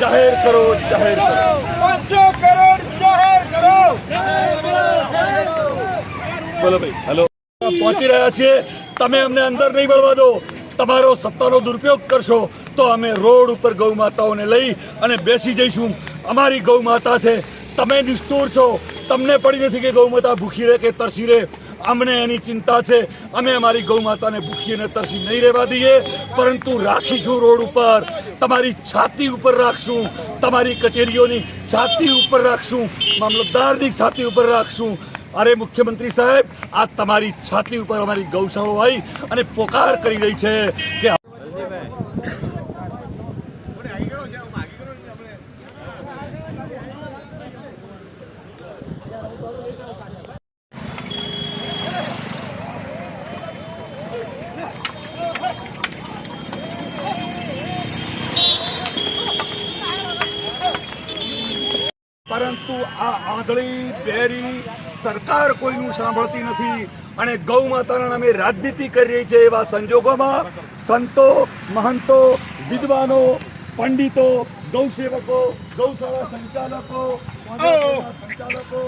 જાહેર કરો જાહેર કરો પાંચસો કરોડ જાહેર કરો બોલો ભાઈ હેલો પહોંચી રહ્યા છીએ. તમે અમને અંદર નહીં વળવા દો તમારો સત્તાનો દુરુપયોગ કરશો તો અમે રોડ ઉપર ગૌ માતાઓને લઈ અને બેસી જઈશું અમારી ગૌ માતા છે તમે નિષ્ઠુર છો તમને પડી નથી કે ગૌમાતા ભૂખી રહે કે તરસી રહે, અમને એની ચિંતા છે. અમે અમારી ગૌ માતાને ભૂખી અને તરસી નહીં રહેવા દઈએ, પરંતુ રાખીશું રોડ ઉપર. તમારી છાતી ઉપર રાખશું. તમારી કચેરીઓની છાતી ઉપર રાખશું. મામલતદારની છાતી ઉપર રાખશું. અરે મુખ્યમંત્રી સાહેબ, આ તમારી છાતી ઉપર અમારી ગૌશાળો આવી અને પોકાર કરી રહી છે કે પરંતુ આ આંધળી બેરી સરકાર કોઈનું સાંભળતી નથી અને ગૌ માતાના નામે રાજનીતિ કરી રહી છે એવા સંજોગોમાં સંતો, મહંતો, વિદ્વાનો, પંડિતો ગૌસેવકો ગૌશાળા સંચાલકો સંચાલકો